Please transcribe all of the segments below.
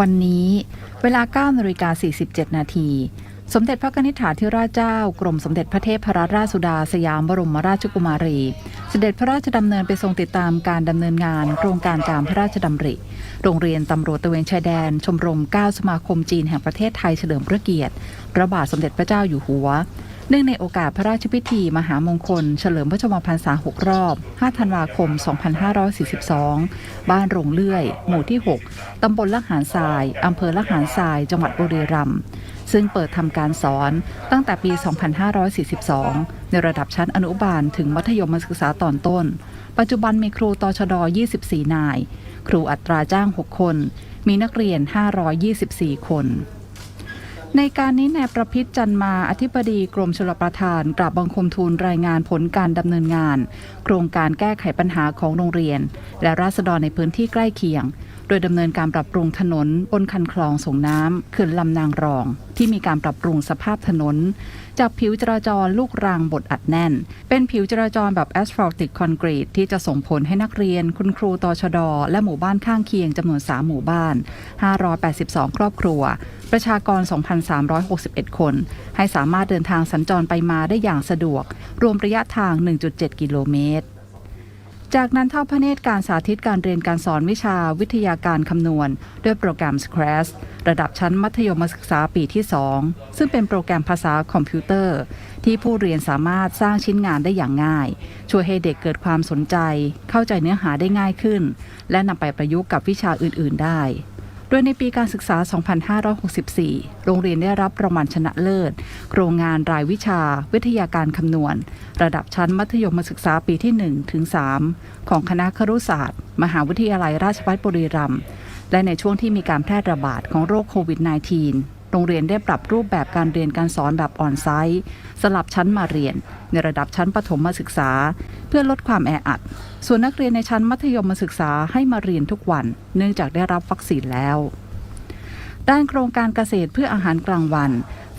วันนี้เวลา9นาฬิกา47 นาที สมเด็จพระนิธิถาธิราชเจ้า กรมสมเด็จพระเทพรัตนราชสุดาสยามบรมราชกุมารี เสด็จพระราชดำเนินไปทรงติดตามการดำเนินงาน โครงการตามพระราชดำริ โรงเรียนตำรวจตะเวนชายแดน ชมรม 9 สมาคมจีนแห่งประเทศไทยเฉลิมพระเกียรติพระบาทสมเด็จพระเจ้าอยู่หัว เนื่องในโอกาสพระราชพิธี มหามงคล เฉลิมพระชนมพรรษา 6 รอบ 5 ธันวาคม 2542 บ้านโรงเลื่อย หมู่ที่ 6 ตำบลละหารทราย อำเภอละหารทราย จังหวัดบุรีรัมย์ ซึ่งเปิดทำการสอนตั้งแต่ปี 2542 ในระดับชั้นอนุบาลถึงมัธยมศึกษาตอนต้น ปัจจุบันมีครูตชด 24 นาย ครูอัตราจ้าง 6 คน มีนักเรียน 524 คน ในการนี้นายประพิษจันมาอธิบดีกรมชลประทานกราบบังคมทูลรายงานผลการดำเนินงาน โครงการแก้ไขปัญหาของโรงเรียน และราษฎรในพื้นที่ใกล้เคียง โดยดำเนินการปรับปรุงถนน บนคันคลองส่งน้ำเขื่อนลำนางรอง ที่มีการปรับปรุงสภาพถนน จากผิวจราจรลูกรางบดอัดแน่น เป็นผิวจราจรแบบแอสฟัลติกคอนกรีตที่จะส่งผลให้นักเรียน คุณครูตชด และหมู่บ้านข้างเคียงจำนวน 3 หมู่บ้าน 582 ครอบครัว ประชากร 2,361 คน ให้สามารถเดินทางสัญจรไปมาได้อย่างสะดวก รวมระยะทาง 1.7 กิโลเมตร จากนั้นเท่าพระเนตรการสาธิตการเรียนการสอนวิชาวิทยาการคำนวณ ด้วยโปรแกรม Scratch ระดับชั้นมัธยมศึกษาปีที่ 2 ซึ่งเป็นโปรแกรมภาษาคอมพิวเตอร์ ที่ผู้เรียนสามารถสร้างชิ้นงานได้อย่างง่าย ช่วยให้เด็กเกิดความสนใจ เข้าใจเนื้อหาได้ง่ายขึ้น และนำไปประยุกต์กับวิชาอื่น ๆ ได้ ดยในปีการศึกษา 2564 โรงเรียนได้รับรางวัลชนะเลิศ โครงงานรายวิชา วิทยาการคำนวณ ระดับชั้นมัธยมศึกษาปีที่ 1 ถึง 3 ของคณะครุศาสตร์ มหาวิทยาลัยราชภัฏบุรีรัมย์ และในช่วงที่มีการแพร่ระบาดของโรคโควิด -19 โรงเรียนได้ปรับรูปแบบการเรียนการสอนแบบออนไซต์สลับชั้นมาเรียน ในระดับชั้นประถมศึกษา เพื่อลดความแออัด ส่วนนักเรียนในชั้นมัธยมศึกษาให้มาเรียนทุกวัน เนื่องจากได้รับวัคซีนแล้ว ด้านโครงการเกษตรเพื่ออาหารกลางวัน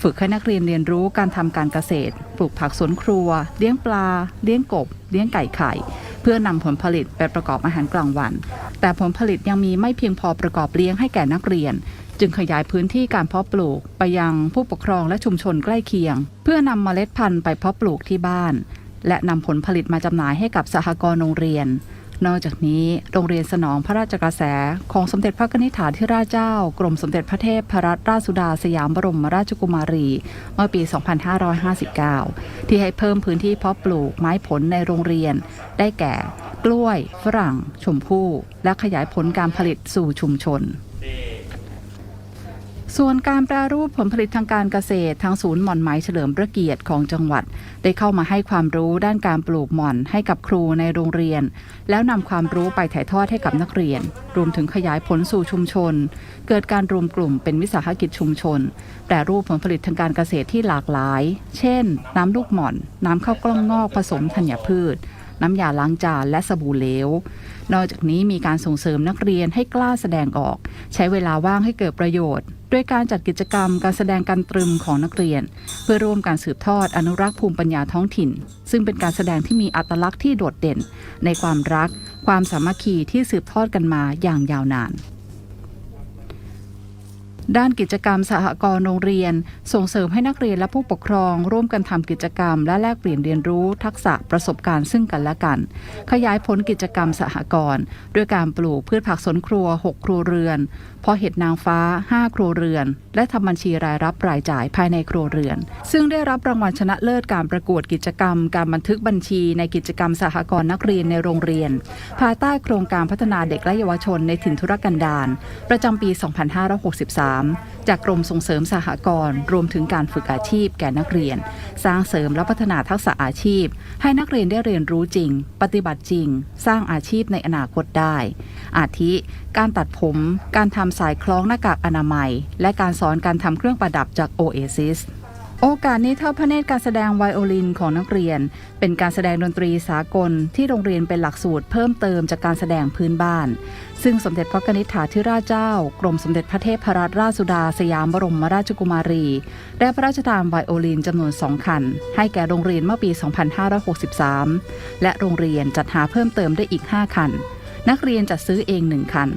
ฝึกให้นักเรียนเรียนรู้การทำการเกษตร ปลูกผักสวนครัว เลี้ยงปลา เลี้ยงกบ เลี้ยงไก่ไข่เพื่อนำผลผลิตไปประกอบอาหารกลางวัน แต่ผลผลิตยังมีไม่เพียงพอประกอบเลี้ยงให้แก่นักเรียน จึงขยายพื้นที่การเพาะปลูกไปยังผู้ปกครองและชุมชนใกล้เคียง เพื่อนำเมล็ดพันธุ์ไปเพาะปลูกที่บ้าน และนำผลผลิตมาจำหน่ายให้กับสหกรณ์โรงเรียน นอกจากนี้โรงเรียนสนองพระราชกระแส ของสมเด็จพระนิธิถาธิราชเจ้ากรมสมเด็จพระเทพพรัตนราชสุดาสยามบรมราชกุมารี เมื่อปี 2559 ที่ให้เพิ่มพื้นที่เพาะปลูกไม้ผลในโรงเรียน ได้แก่ กล้วย ฝรั่ง ชมพู่ และขยายผลการผลิตสู่ชุมชน ส่วนการแปรรูปผลผลิตทางการเกษตรทางศูนย์หม่อนไหมเฉลิมพระเกียรติของจังหวัด ได้เข้ามาให้ความรู้ด้านการปลูกหม่อนให้กับครูในโรงเรียน แล้วนำความรู้ไปถ่ายทอดให้กับนักเรียน รวมถึงขยายผลสู่ชุมชน เกิดการรวมกลุ่มเป็นวิสาหกิจชุมชน แปรรูปผลผลิตทางการเกษตรที่หลากหลาย เช่น น้ำลูกหม่อน น้ำข้าวกล้องงอกผสมธัญพืช น้ำยาล้างจานและสบู่เหลว นอกจากนี้มีการส่งเสริมนักเรียนให้กล้าแสดงออก ใช้เวลาว่างให้เกิดประโยชน์ ด้วยการจัดกิจกรรมการแสดงการตรึมของนักเรียน เพื่อร่วมการสืบทอดอนุรักษ์ภูมิปัญญาท้องถิ่น ซึ่งเป็นการแสดงที่มีอัตลักษณ์ที่โดดเด่น ในความรัก ความสามัคคีที่สืบทอดกันมาอย่างยาวนาน ด้านกิจกรรมสหกรณ์โรงเรียน ส่งเสริมให้นักเรียนและผู้ปกครอง ร่วมกันทำกิจกรรม และแลกเปลี่ยนเรียนรู้ทักษะประสบการณ์ซึ่งกันและกัน ขยายผลกิจกรรมสหกรณ์ด้วยการปลูกพืชผักสวนครัว 6 ครัวเรือนพาะเห็ดนางฟ้า 5 ครัวเรือน และทำบัญชีรายรับรายจ่ายภายในครัวเรือน ซึ่งได้รับรางวัลชนะเลิศการประกวดกิจกรรม การบันทึกบัญชีในกิจกรรมสหกรณ์นักเรียนในโรงเรียน ภายใต้โครงการพัฒนาเด็กและเยาวชนในถิ่นธุรกันดารประจำปี 2563จากกรมส่งเสริมสหกรณ์รวมถึงการฝึกอาชีพแก่นักเรียน สร้างเสริมและพัฒนาทักษะอาชีพ ให้นักเรียนได้เรียนรู้จริง ปฏิบัติจริง สร้างอาชีพในอนาคตได้ อาทิ การตัดผม การทำสายคล้องหน้ากากอนามัย และการสอนการทำเครื่องประดับจาก Oasis โอกาสนี้เท่าพระเนตรการแสดงไวโอลินของนักเรียน เป็นการแสดงดนตรีสากลที่โรงเรียนเป็นหลักสูตรเพิ่มเติมจากการแสดงพื้นบ้าน ซึ่งสมเด็จพระนิธิถาธิราชเจ้า กรมสมเด็จพระเทพรัตนราชสุดาสยามบรมราชกุมารี ได้พระราชทานไวโอลินจำนวนสองคัน ให้แก่โรงเรียนเมื่อปี 2563 และโรงเรียนจัดหาเพิ่มเติมได้อีก 5 คัน นักเรียนจัดซื้อเอง 1 คัน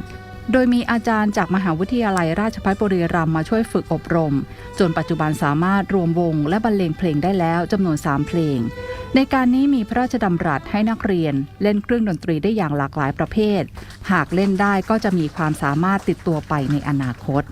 โดยมีอาจารย์จากมหาวิทยาลัยราชภัฏบุรีรัมย์มาช่วยฝึกอบรม จนปัจจุบันสามารถรวมวงและบรรเลงเพลงได้แล้วจำนวน 3 เพลง ในการนี้มีพระราชดำรัสให้นักเรียน เล่นเครื่องดนตรีได้อย่างหลากหลายประเภท หากเล่นได้ก็จะมีความสามารถติดตัวไปในอนาคต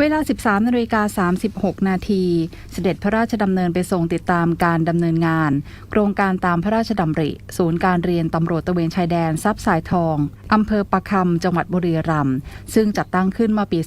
เวลา 13นาฬิกา36 นาที เสด็จพระราชดำเนินไปทรงติดตามการดำเนินงาน โครงการตามพระราชดำริ ศูนย์การเรียนตำรวจตะเวนชายแดนซับสายทองอำเภอปะคำจังหวัดบุรีรัมย์ซึ่งจัดตั้งขึ้นมื่อปี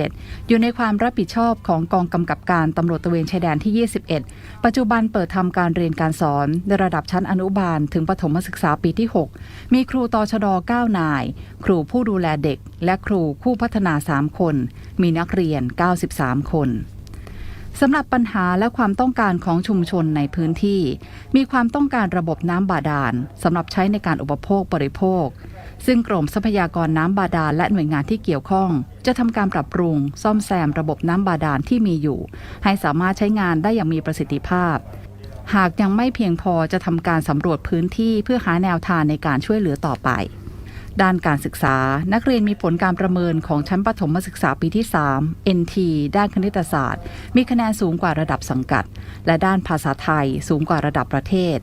2557 อยู่ในความรับผิดชอบของกองกำกับการตำรวจตะเวนชายแดนที่ 21 ปัจจุบันเปิดทำการเรียนการสอนในระดับชั้นอนุบาล ถึงประถมศึกษาปีที่ 6 มีครูตชด 9 นาย ครูผู้ดูแลเด็ก และครูผู้พัฒนา 3 คน มีนักเรียน 93 คนสำหรับปัญหาและความต้องการของชุมชนในพื้นที่ มีความต้องการระบบน้ำบาดาลสำหรับใช้ในการอุปโภคบริโภค ซึ่งกรมทรัพยากรน้ำบาดาลและหน่วยงานที่เกี่ยวข้อง จะทำการปรับปรุง ซ่อมแซมระบบน้ำบาดาลที่มีอยู่ ให้สามารถใช้งานได้อย่างมีประสิทธิภาพ หากยังไม่เพียงพอจะทำการสำรวจพื้นที่เพื่อหาแนวทางในการช่วยเหลือต่อไป ด้านการศึกษา นักเรียนมีผลการประเมินของชั้นประถมศึกษาปีที่ 3 NT ด้านคณิตศาสตร์ มีคะแนนสูงกว่าระดับสังกัด และด้านภาษาไทยสูงกว่าระดับประเทศ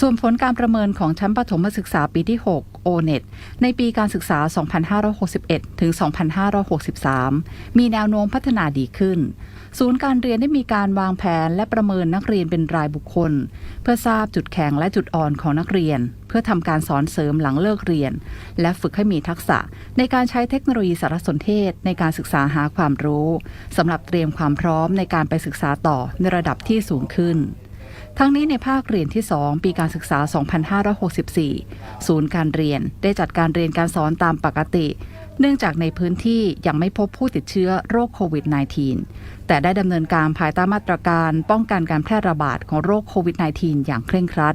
ส่วนผลการประเมินของชั้นประถมศึกษาปีที่ 6 O-NET ในปีการศึกษา 2561 ถึง 2563 มีแนวโน้มพัฒนาดีขึ้น ศูนย์การเรียนได้มีการวางแผนและประเมินนักเรียนเป็นรายบุคคล เพื่อทราบจุดแข็งและจุดอ่อนของนักเรียน เพื่อทำการสอนเสริมหลังเลิกเรียน และฝึกให้มีทักษะ ในการใช้เทคโนโลยีสารสนเทศ ในการศึกษาหาความรู้สำหรับเตรียมความพร้อมในการไปศึกษาต่อในระดับที่สูงขึ้น ทั้งนี้ในภาคเรียนที่ 2 ปีการศึกษา 2564 ศูนย์การเรียนได้จัดการเรียนการสอนตามปกติ เนื่องจากในพื้นที่ยังไม่พบผู้ติดเชื้อโรคโควิด -19 แต่ได้ดำเนินการภายใต้มาตรการป้องกันการแพร่ระบาดของโรคโควิด -19 อย่างเคร่งครัด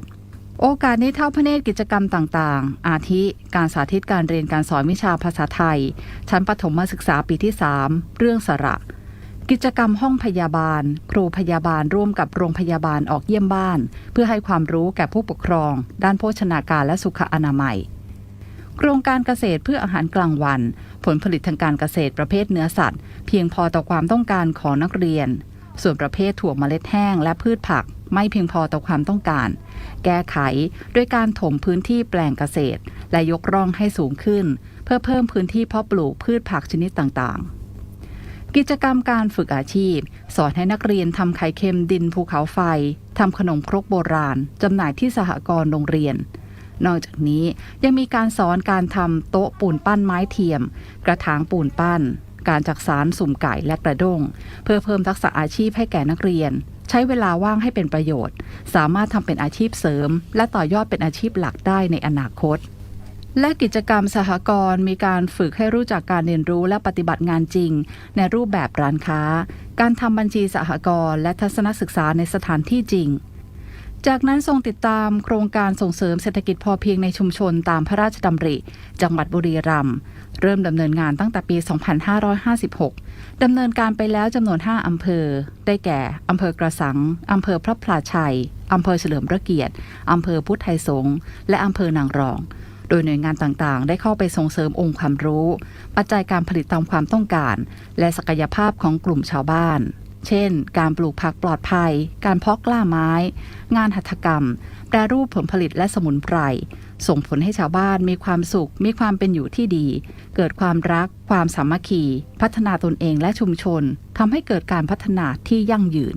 โอกาสนี้เท่าพระเนตรกิจกรรมต่างๆ อาทิ การสาธิตการเรียนการสอนวิชาภาษาไทย ชั้นประถมศึกษาปีที่ 3 เรื่องสระ กิจกรรมห้องพยาบาล ครูพยาบาลร่วมกับโรงพยาบาลออกเยี่ยมบ้าน เพื่อให้ความรู้แก่ผู้ปกครอง ด้านโภชนาการและสุขอนามัย โครงการเกษตรเพื่ออาหารกลางวัน ผลผลิตทางการเกษตรประเภทเนื้อสัตว์ เพียงพอต่อความต้องการของนักเรียน ส่วนประเภทถั่วเมล็ดแห้งและพืชผัก ไม่เพียงพอต่อความต้องการ แก้ไขด้วยการถมพื้นที่แปลงเกษตร และยกร่องให้สูงขึ้น เพื่อเพิ่มพื้นที่เพาะปลูกพืชผักชนิดต่างๆ กิจกรรมการฝึกอาชีพ สอนให้นักเรียนทำไข่เค็มดินภูเขาไฟทำขนมครกโบราณจำหน่ายที่สหกรณ์โรงเรียน นอกจากนี้ยังมีการสอนการทำโต๊ะปูนปั้นไม้เทียม กระถางปูนปั้น การจักสารสุ่มไก่และกระด้ง เพื่อเพิ่มทักษะอาชีพให้แก่นักเรียน ใช้เวลาว่างให้เป็นประโยชน์ สามารถทำเป็นอาชีพเสริม และต่อยอดเป็นอาชีพหลักได้ในอนาคต และกิจกรรมสหกรณ์มีการฝึกให้รู้จักการเรียนรู้และปฏิบัติงานจริง ในรูปแบบร้านค้า การทำบัญชีสหกรณ์และทัศนศึกษาในสถานที่จริง จากนั้นทรงติดตามโครงการส่งเสริมเศรษฐกิจพอเพียงในชุมชนตามพระราชดำริ จังหวัดบุรีรัมย์เริ่มดำเนินงานตั้งแต่ปี 2556 ดำเนินการไปแล้วจำนวน 5 อำเภอ ได้แก่ อำเภอกระสัง อำเภอพระพลาชัย อำเภอเฉลิมพระเกียรติ อำเภอพุทธไทยสงฆ์ และอำเภอนางรอง โดยหน่วยงานต่างๆ ได้เข้าไปส่งเสริมองค์ความรู้ ปัจจัยการผลิตตามความต้องการ และศักยภาพของกลุ่มชาวบ้าน เช่น การปลูกผักปลอดภัย การเพาะกล้าไม้ งานหัตถกรรม แปรรูปผลผลิตและสมุนไพร ส่งผลให้ชาวบ้านมีความสุข มีความเป็นอยู่ที่ดี เกิดความรัก ความสามัคคี พัฒนาตนเองและชุมชนทำให้เกิดการพัฒนาที่ยั่งยืน